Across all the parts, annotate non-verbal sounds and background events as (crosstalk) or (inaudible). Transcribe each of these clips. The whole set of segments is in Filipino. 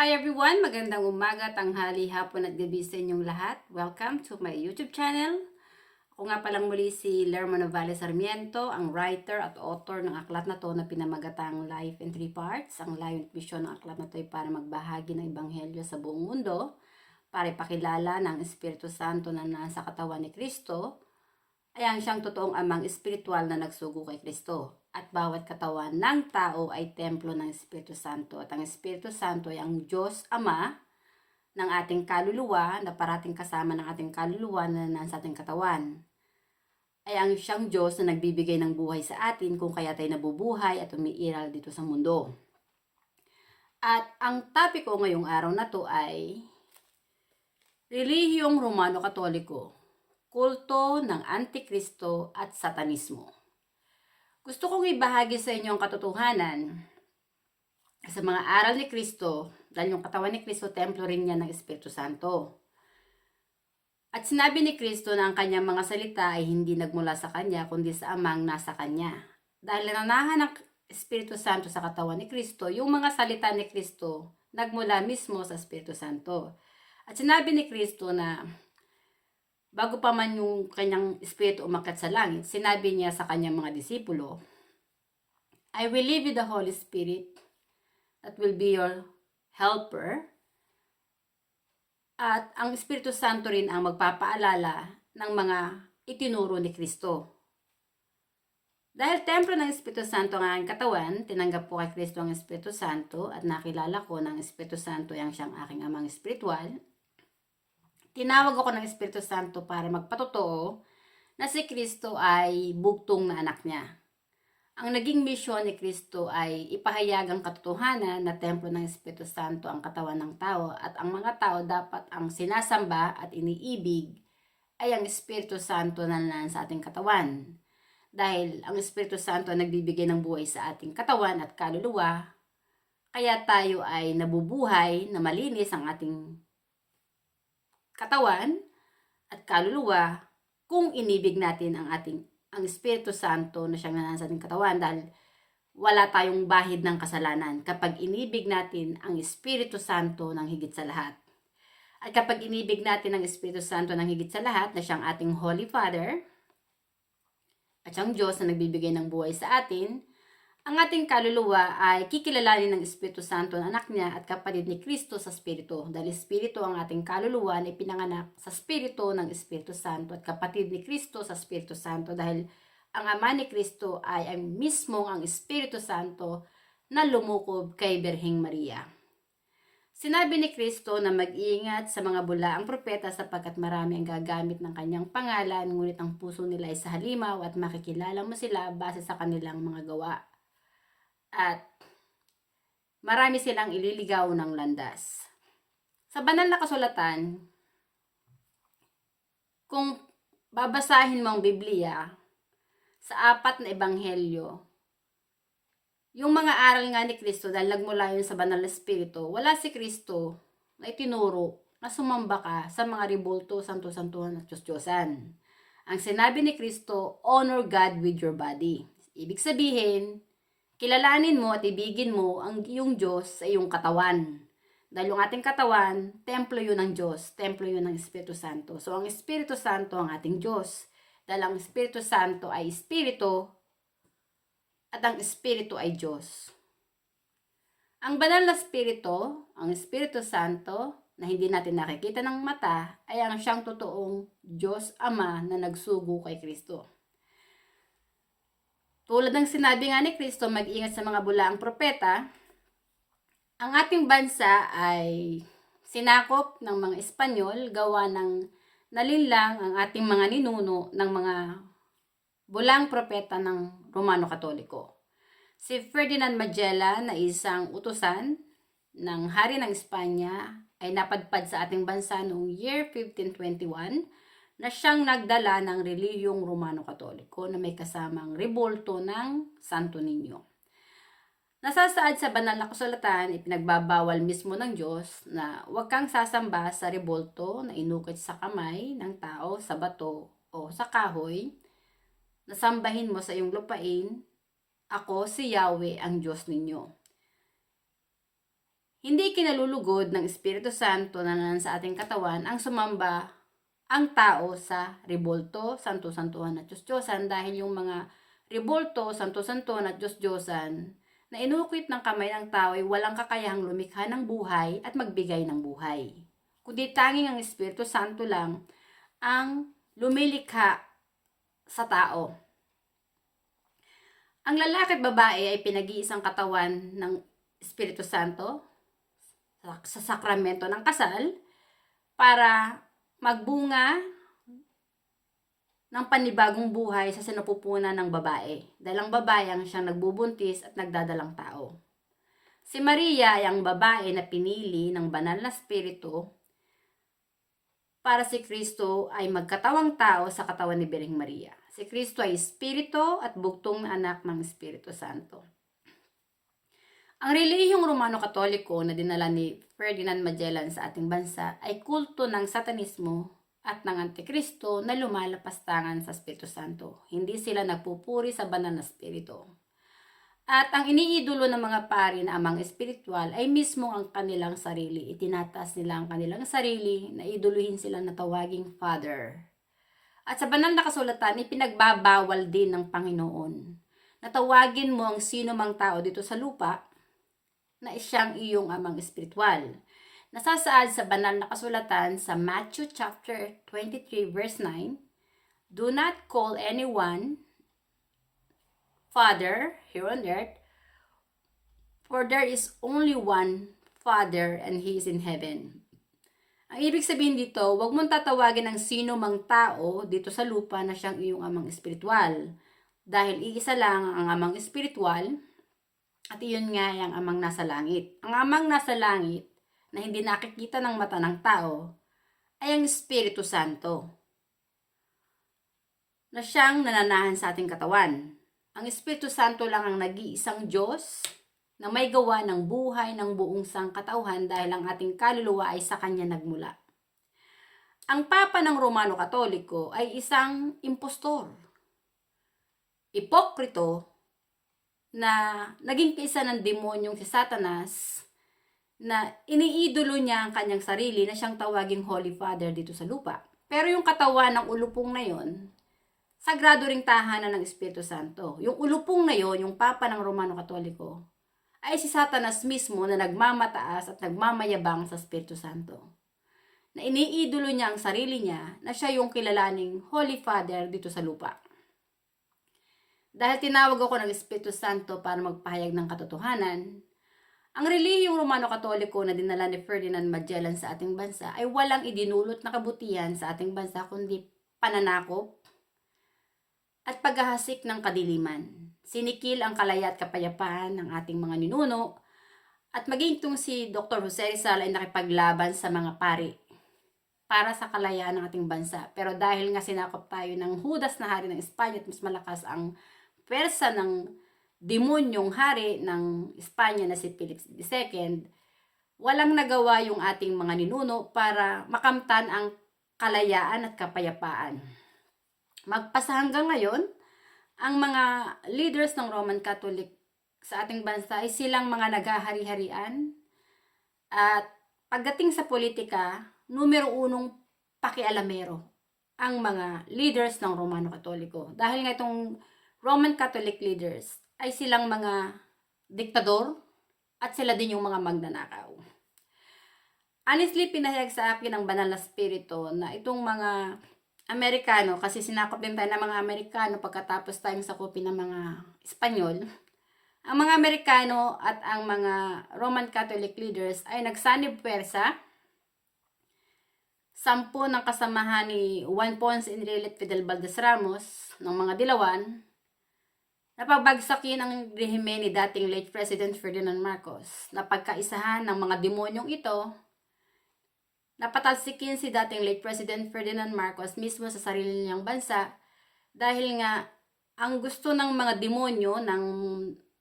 Hi everyone! Magandang umaga, tanghali, hapon at gabi sa inyong lahat. Welcome to my YouTube channel. Ako nga palang muli si Lerma Novales Sarmiento, ang writer at author ng aklat na to na pinamagatang Life in Three Parts. Ang layon at misyon ng aklat na to ay para magbahagi ng Ebanghelyo sa buong mundo, para ipakilala ng Espiritu Santo na nasa katawan ni Kristo, ay ang siyang totoong amang espiritual na nagsugo kay Kristo. At bawat katawan ng tao ay templo ng Espiritu Santo. At ang Espiritu Santo ay ang Diyos Ama ng ating kaluluwa na parating kasama ng ating kaluluwa na nasa ating katawan. Ay ang siyang Diyos na nagbibigay ng buhay sa atin kung kaya tayo nabubuhay at umiiral dito sa mundo. At ang topic ko ngayong araw na to ay Relihiyong Romano-Katoliko kulto ng Antikristo at Satanismo. Gusto kong ibahagi sa inyo ang katotohanan sa mga aral ni Kristo dahil yung katawan ni Kristo, templo rin niya ng Espiritu Santo. At sinabi ni Kristo na ang kanyang mga salita ay hindi nagmula sa kanya kundi sa amang nasa kanya. Dahil nanahan ng Espiritu Santo sa katawan ni Kristo, yung mga salita ni Kristo nagmula mismo sa Espiritu Santo. At sinabi ni Kristo na bago pa man yung kanyang espiritu umakyat sa langit, sinabi niya sa kanyang mga disipulo, I will leave you the Holy Spirit that will be your helper. At ang Espiritu Santo rin ang magpapaalala ng mga itinuro ni Kristo. Dahil templo ng Espiritu Santo ang aking katawan, tinanggap po kay Kristo ang Espiritu Santo at nakilala ko ng Espiritu Santo ang siyang aking amang espiritual, tinawag ako ng Espiritu Santo para magpatotoo na si Kristo ay bugtong na anak niya. Ang naging misyon ni Kristo ay ipahayag ang katotohanan na templo ng Espiritu Santo ang katawan ng tao at ang mga tao dapat ang sinasamba at iniibig ay ang Espiritu Santo na nanan sa ating katawan. Dahil ang Espiritu Santo ang nagbibigay ng buhay sa ating katawan at kaluluwa, kaya tayo ay nabubuhay na malinis ang ating katawan at kaluluwa kung inibig natin ang ating ang Espiritu Santo na siyang nanasa ating katawan dahil wala tayong bahid ng kasalanan kapag inibig natin ang Espiritu Santo ng higit sa lahat. At kapag inibig natin ang Espiritu Santo ng higit sa lahat na siyang ating Holy Father at siyang Diyos na nagbibigay ng buhay sa atin, ang ating kaluluwa ay kikilalanin ng Espiritu Santo na anak niya at kapatid ni Kristo sa Espiritu. Dahil Espiritu ang ating kaluluwa na ipinanganak sa Espiritu ng Espiritu Santo at kapatid ni Kristo sa Espiritu Santo. Dahil ang Ama ni Kristo ay ang mismong ang Espiritu Santo na lumukob kay Berhing Maria. Sinabi ni Kristo na mag-iingat sa mga bulaang propeta sapagkat marami ang gagamit ng kanyang pangalan, ngunit ang puso nila ay sa halimaw at makikilala mo sila base sa kanilang mga gawa at marami silang ililigaw ng landas. Sa banal na kasulatan, kung babasahin mo ang Biblia sa apat na ebanghelyo, yung mga aral nga ni Kristo dahil nagmula yun sa banal na espiritu, wala si Kristo na itinuro na sumamba ka sa mga ribulto, santo-santuhan at Diyos-Diyosan. Ang sinabi ni Kristo, honor God with your body. Ibig sabihin, kilalanin mo at ibigin mo ang iyong Diyos sa iyong katawan. Dahil yung ating katawan, templo yun ng Diyos, templo yun ng Espiritu Santo. So ang Espiritu Santo ang ating Diyos. Dahil ang Espiritu Santo ay Espiritu at ang Espiritu ay Diyos. Ang banal na Espiritu, ang Espiritu Santo, na hindi natin nakikita ng mata, ay ang siyang totoong Diyos Ama na nagsugo kay Kristo. Tulad ng sinabi nga ni Kristo, mag-ingat sa mga bulaang propeta, ang ating bansa ay sinakop ng mga Espanyol, gawa ng nalinlang ang ating mga ninuno ng mga bulang propeta ng Romano Katoliko. Si Ferdinand Magellan na isang utusan ng hari ng Espanya ay napadpad sa ating bansa noong year 1521 na siyang nagdala ng reliyong Romano Katoliko na may kasamang rebolto ng Santo Niño. Nasasaad sa banal na kasulatan, ipinagbabawal mismo ng Diyos na huwag kang sasamba sa rebolto na inukit sa kamay ng tao sa bato o sa kahoy, nasambahin mo sa iyong lupain, ako si Yahweh ang Diyos ninyo. Hindi kinalulugod ng Espiritu Santo na nanan sa ating katawan ang sumamba ang tao sa Ribolto, Santo-Santuhan at Diyos-Diyosan dahil yung mga Ribolto, Santo-Santuhan at Diyos-Diyosan na inukit ng kamay ng tao ay walang kakayahang lumikha ng buhay at magbigay ng buhay. Kundi tanging ang Espiritu Santo lang ang lumilikha sa tao. Ang lalaki at babae ay pinag-iisang katawan ng Espiritu Santo sa- sa sakramento ng kasal para magbunga ng panibagong buhay sa sinapupunan ng babae. Dahil ang babae ang siyang nagbubuntis at nagdadalang tao. Si Maria ay ang babae na pinili ng banal na spirito para si Kristo ay magkatawang tao sa katawan ni Birheng Maria. Si Kristo ay espiritu at bugtong na anak ng Espiritu Santo. Ang relihiyong Romano-Katoliko na dinala ni Ferdinand Magellan sa ating bansa ay kulto ng satanismo at ng Antikristo na lumalapastangan sa Espiritu Santo. Hindi sila nagpupuri sa banal na Espiritu. At ang iniidolo ng mga pari na amang espiritual ay mismo ang kanilang sarili. Itinataas nila ang kanilang sarili na iduluhin sila na tawaging Father. At sa banal na kasulatan, ipinagbabawal din ng Panginoon na tawagin mo ang sino mang tao dito sa lupa na siyang iyong amang espiritual. Nasasaad sa banal na kasulatan sa Matthew chapter 23 verse 9, Do not call anyone Father here on earth, for there is only one Father and He is in heaven. Ang ibig sabihin dito, huwag mong tatawagin ang sino mang tao dito sa lupa na siyang iyong amang espiritual. Dahil iisa lang ang amang espiritual at iyon nga ang amang nasa langit. Ang amang nasa langit na hindi nakikita ng mata ng tao ay ang Espiritu Santo na siyang nananahan sa ating katawan. Ang Espiritu Santo lang ang nag-iisang Diyos na may gawa ng buhay ng buong sangkatauhan dahil ang ating kaluluwa ay sa Kanya nagmula. Ang Papa ng Romano Katoliko ay isang impostor, ipokrito, na naging kaisa ng demonyong si Satanas na iniidolo niya ang kanyang sarili na siyang tawaging Holy Father dito sa lupa. Pero yung katawan ng ulupong na yon, sagrado ring tahanan ng Espiritu Santo. Yung ulupong na yon, yung Papa ng Romano Katoliko, ay si Satanas mismo na nagmamataas at nagmamayabang sa Espiritu Santo. Na iniidolo niya ang sarili niya na siya yung kilalaning Holy Father dito sa lupa. Dahil tinawag ako ng Espiritu Santo para magpahayag ng katotohanan, ang relihiyong Romano-Katoliko na dinala ni Ferdinand Magellan sa ating bansa ay walang idinulot na kabutihan sa ating bansa kundi pananakop at paghahasik ng kadiliman. Sinikil ang kalaya at kapayapaan ng ating mga ninuno at maging itong si Dr. Jose Rizal ay nakipaglaban sa mga pari para sa kalayaan ng ating bansa. Pero dahil nga sinakop tayo ng hudas na hari ng Espanya at mas malakas ang pwersa ng demonyong hari ng Espanya na si Philip II, walang nagawa yung ating mga ninuno para makamtan ang kalayaan at kapayapaan. Magpasa hanggang ngayon, ang mga leaders ng Roman Catholic sa ating bansa ay silang mga naghahari-harian at pagdating sa politika, numero unong pakialamero ang mga leaders ng Romano Katoliko. Dahil nga itong Roman Catholic leaders ay silang mga diktador at sila din yung mga magnanakaw. Honestly, pinahayag sa akin ng banal na spirito na itong mga Amerikano, kasi sinakop din tayo ng mga Amerikano pagkatapos tayong sakupin ng mga Espanyol, ang mga Amerikano at ang mga Roman Catholic leaders ay nagsanib pwersa sampo ng kasamahan ni Juan Ponce Enrile at Fidel Valdez Ramos ng mga Dilawan napabagsakin ang rehime ni dating late President Ferdinand Marcos na pagkaisahan ng mga demonyong ito napatalsikin si dating late President Ferdinand Marcos mismo sa sarili niyang bansa dahil nga ang gusto ng mga demonyo ng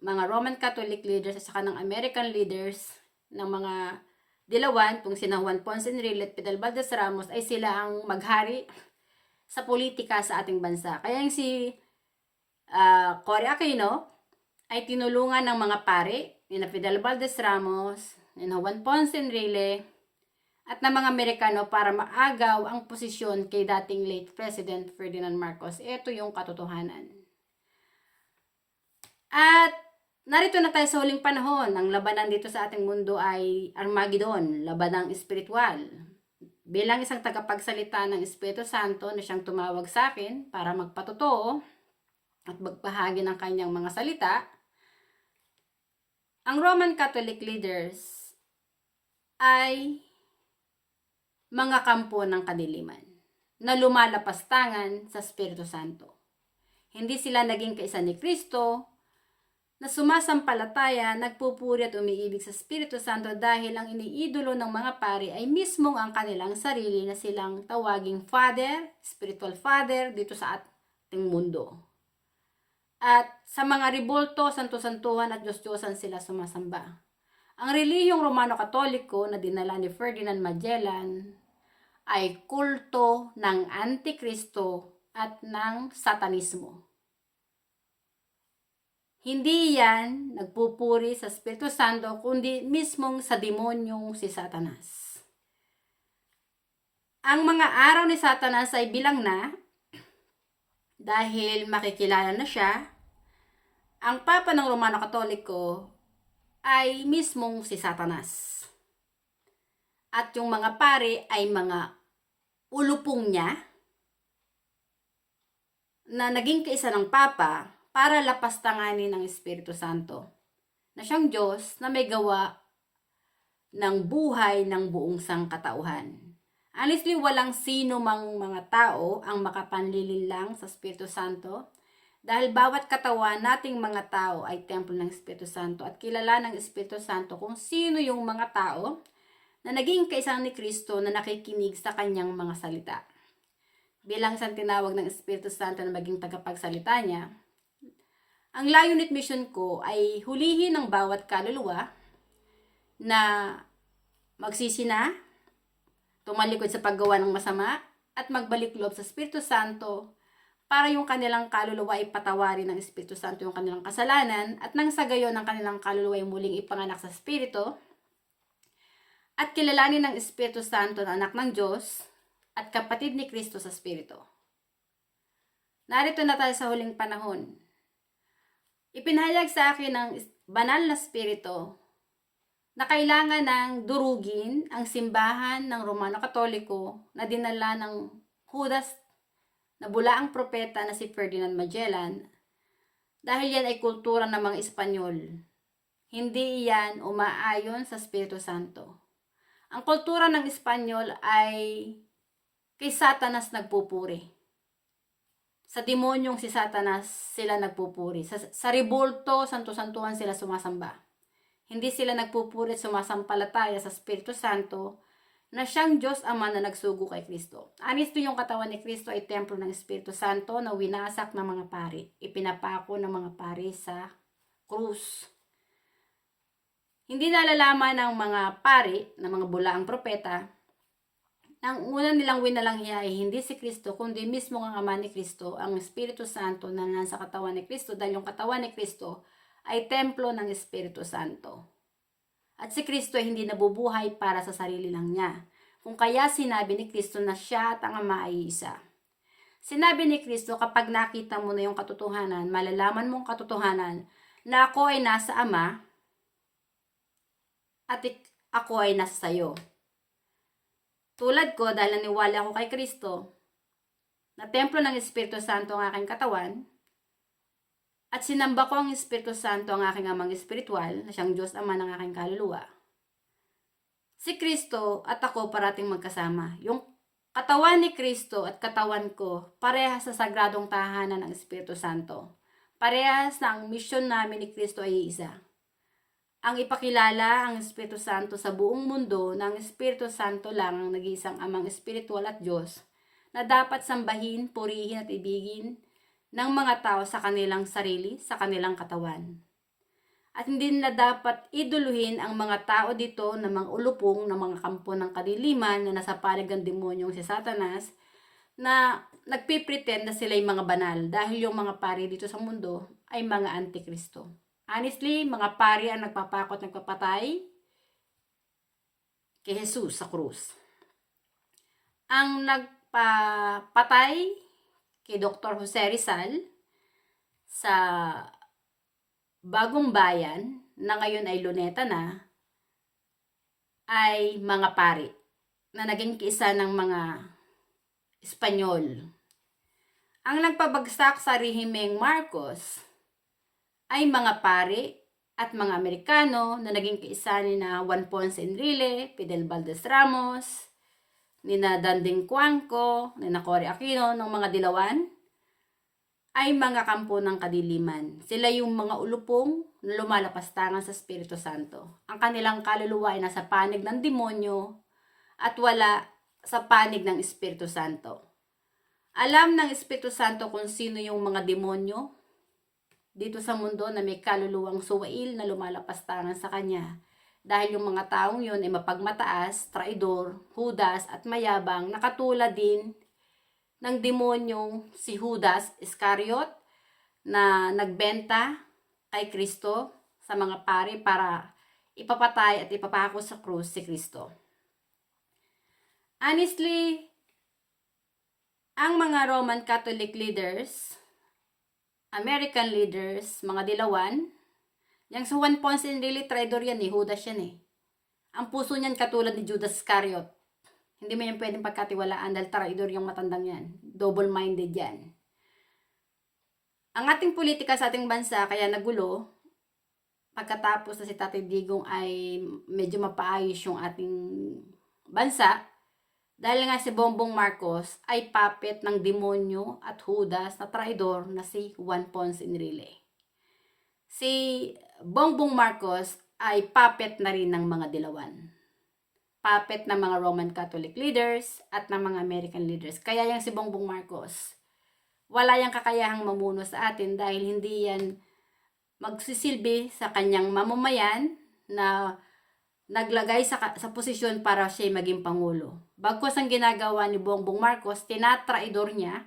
mga Roman Catholic leaders at saka ng American leaders ng mga Dilawan, kung sina Juan Ponce Enrile at Fidel Valdez Ramos ay sila ang maghari sa politika sa ating bansa. Kaya yung si uh, Cory Aquino ay tinulungan ng mga pare ni Fidel Valdez Ramos ni Juan Ponce Enrile at ng mga Amerikano para maagaw ang posisyon kay dating late President Ferdinand Marcos. Ito yung katotohanan. At narito na tayo sa huling panahon. Ang labanan dito sa ating mundo ay Armageddon, labanang espiritual. Bilang isang tagapagsalita ng Espiritu Santo na siyang tumawag sa akin para magpatotoo at magbahagi ng kanyang mga salita, ang Roman Catholic leaders ay mga kampo ng kadiliman na lumalapastangan sa Espiritu Santo. Hindi sila naging kaisa ni Kristo na sumasampalataya, nagpupuri at umiibig sa Espiritu Santo dahil ang iniidolo ng mga pari ay mismong ang kanilang sarili na silang tawaging Father, Spiritual Father dito sa ating mundo. At sa mga ribolto, santo-santuhan at Diyos-Diyosan sila sumasamba. Ang relihiyong Romano-Katoliko na dinala ni Ferdinand Magellan ay kulto ng Antikristo at ng Satanismo. Hindi yan nagpupuri sa Espiritu Santo, kundi mismong sa demonyong si Satanas. Ang mga araw ni Satanas ay bilang na (clears throat) dahil makikilala na siya. Ang Papa ng Romano Katoliko ay mismong si Satanas. At yung mga pare ay mga ulupong niya na naging kaisa ng Papa para lapastanganin ang Espiritu Santo na siyang Diyos na may gawa ng buhay ng buong sangkatauhan. Honestly, walang sino mang mga tao ang makapanlilin lang sa Espiritu Santo dahil bawat katawan nating mga tao ay templo ng Espiritu Santo at kilala ng Espiritu Santo kung sino yung mga tao na naging kaisang ni Kristo na nakikinig sa kanyang mga salita. Bilang isang tinawag ng Espiritu Santo na maging tagapagsalita niya, ang layunin mission ko ay hulihin ng bawat kaluluwa na magsisina, tumalikod sa paggawa ng masama, at magbalik loob sa Espiritu Santo para yung kanilang kaluluwa ay patawarin ng Espiritu Santo yung kanilang kasalanan at nang sa gayon ang kanilang kaluluwa ay muling ipanganak sa Espiritu at kilalanin ng Espiritu Santo na anak ng Diyos at kapatid ni Kristo sa Espiritu. Narito na tayo sa huling panahon. Ipinahayag sa akin ng banal na Espiritu na kailangan ng durugin ang simbahan ng Romano Katoliko na dinala ng Judas na bulaang propeta na si Ferdinand Magellan dahil yan ay kultura ng mga Espanyol. Hindi yan umaayon sa Espiritu Santo. Ang kultura ng Espanyol ay kay Satanas nagpupuri. Sa demonyong si Satanas sila nagpupuri. Sa, sa ribolto, santo-santuhan sila sumasamba. Hindi sila nagpupuri at sumasampalataya sa Espiritu Santo na siyang Diyos Ama na nagsugo kay Kristo. Anisto yung katawan ni Kristo ay templo ng Espiritu Santo na winasak ng mga pari. Ipinapako ng mga pari sa krus. Hindi nalalaman ng mga pari, ng mga bulaang propeta, ang una nilang winalangya ay hindi si Kristo, kundi mismo ang Ama ni Kristo, ang Espiritu Santo na nasa katawan ni Kristo, dahil yung katawan ni Kristo ay templo ng Espiritu Santo. At si Kristo ay hindi nabubuhay para sa sarili lang niya. Kung kaya sinabi ni Kristo na siya at ang Ama ay isa. Sinabi ni Kristo kapag nakita mo na yung katotohanan, malalaman mong katotohanan na ako ay nasa Ama at ako ay nasa sayo. Tulad ko dahil naniwala ako kay Kristo na templo ng Espiritu Santo ang aking katawan at sinamba ko ang Espiritu Santo ang aking amang espiritual na siyang Diyos Ama ng aking kaluluwa. Si Kristo at ako parating magkasama. Yung katawan ni Kristo at katawan ko parehas sa sagradong tahanan ng Espiritu Santo. Parehas na ang misyon namin ni Kristo ay isa ang ipakilala ang Espiritu Santo sa buong mundo na ang Espiritu Santo lang ang nag-iisang amang espiritual at Diyos na dapat sambahin, purihin at ibigin ng mga tao sa kanilang sarili, sa kanilang katawan. At hindi na dapat iduluhin ang mga tao dito na mga ulupong ng mga kampo ng kadiliman na nasa panig ng demonyong si Satanas na nagpipretend na sila yung mga banal dahil yung mga pari dito sa mundo ay mga antikristo. Honestly, mga pari ang nagpapakot, nagpapatay kay Jesus sa krus. Ang nagpapatay kay Dr. Jose Rizal sa bagong bayan na ngayon ay luneta na ay mga pari na naging kiisa ng mga Espanyol. Ang nagpabagsak sa rehimeng Marcos ay mga pari at mga Amerikano na naging kiisa ni na Juan Ponce Enrile, Fidel Valdez Ramos, ni na Danding Cuanco, ni na Cory Aquino, ng mga dilawan, ay mga kampo ng kadiliman. Sila yung mga ulupong na lumalapastangan sa Espiritu Santo. Ang kanilang kaluluwa ay nasa panig ng demonyo at wala sa panig ng Espiritu Santo. Alam ng Espiritu Santo kung sino yung mga demonyo dito sa mundo na may kaluluwang suwail na lumalapastangan sa kanya. Dahil yung mga taong yun ay mapagmataas, traidor, hudas at mayabang, nakatulad din ng demonyong si Judas Iscariot na nagbenta kay Kristo sa mga pari para ipapatay at ipapako sa krus si Kristo. Honestly, ang mga Roman Catholic leaders, American leaders, mga dilawan, yung sa Juan Ponce really traitor yan eh, Judas yan eh. Ang puso niyan katulad ni Judas Iscariot. Hindi mo yan pwedeng pagkatiwalaan dahil traidor yung matandang yan. Double-minded yan. Ang ating politika sa ating bansa, kaya nagulo, pagkatapos na si Tatay Digong ay medyo mapaayos yung ating bansa, dahil nga si Bongbong Marcos ay puppet ng demonyo at Judas na traidor na si Juan Ponce Enrile. Si Bongbong Marcos ay puppet na rin ng mga dilawan. Puppet ng mga Roman Catholic leaders at ng mga American leaders. Kaya yung si Bongbong Marcos, wala yung kakayahang mamuno sa atin dahil hindi yan magsisilbi sa kanyang mamamayan na naglagay sa, sa posisyon para siya maging pangulo. Bagkos ang ginagawa ni Bongbong Marcos, tinatraidor niya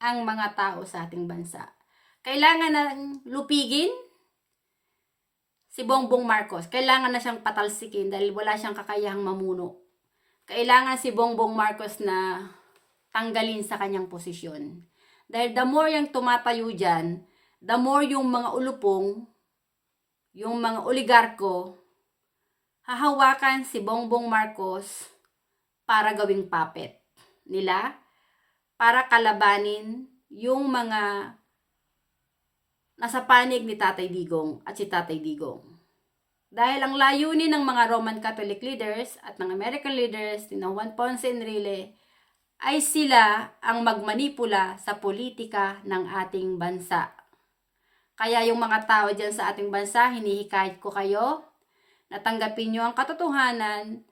ang mga tao sa ating bansa. Kailangan na lupigin si Bongbong Marcos. Kailangan na siyang patalsikin dahil wala siyang kakayahang mamuno. Kailangan si Bongbong Marcos na tanggalin sa kanyang posisyon. Dahil the more yung tumatayo dyan, the more yung mga ulupong, yung mga oligarko, hahawakan si Bongbong Marcos para gawing puppet nila para kalabanin yung mga nasa panig ni Tatay Digong at si Tatay Digong. Dahil ang layunin ng mga Roman Catholic leaders at ng American leaders ni Juan Ponce Enrile ay sila ang magmanipula sa politika ng ating bansa. Kaya yung mga tao dyan sa ating bansa, hinihikayat ko kayo natanggapin nyo ang katotohanan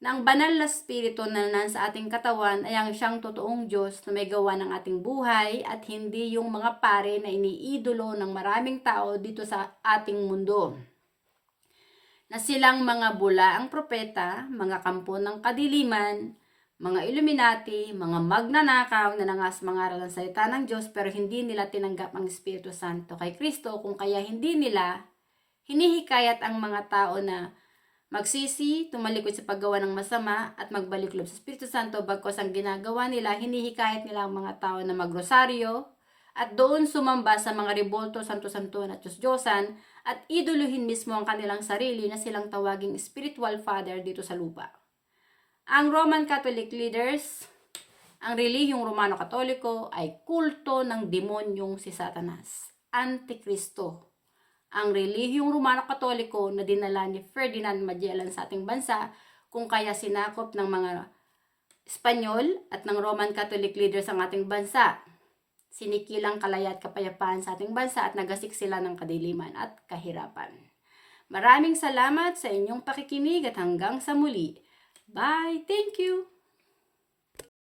na ang banal na spirito na nasa ating katawan ay ang siyang totoong Diyos na may gawa ng ating buhay at hindi yung mga pare na iniidolo ng maraming tao dito sa ating mundo. Na silang mga bula ang propeta, mga kampo ng kadiliman, mga Illuminati, mga magnanakaw na nangas mangaral ng salita ng Diyos pero hindi nila tinanggap ang Espiritu Santo kay Kristo kung kaya hindi nila Hinihikayat ang mga tao na magsisi, tumalikod sa paggawa ng masama at magbalik loob sa Espiritu Santo bagkos ang ginagawa nila, hinihikayat nila ang mga tao na magrosaryo at doon sumamba sa mga ribolto, santo-santuan at Diyos-Diyosan at iduluhin mismo ang kanilang sarili na silang tawaging spiritual father dito sa lupa. Ang Roman Catholic leaders, ang relihiyong Romano-Katoliko ay kulto ng demonyong si Satanas, Antikristo, ang relihiyong Romano-Katoliko na dinala ni Ferdinand Magellan sa ating bansa kung kaya sinakop ng mga Espanyol at ng Roman Catholic leaders ang ating bansa. Sinikilang kalaya at kapayapaan sa ating bansa at nagasik sila ng kadiliman at kahirapan. Maraming salamat sa inyong pakikinig at hanggang sa muli. Bye! Thank you!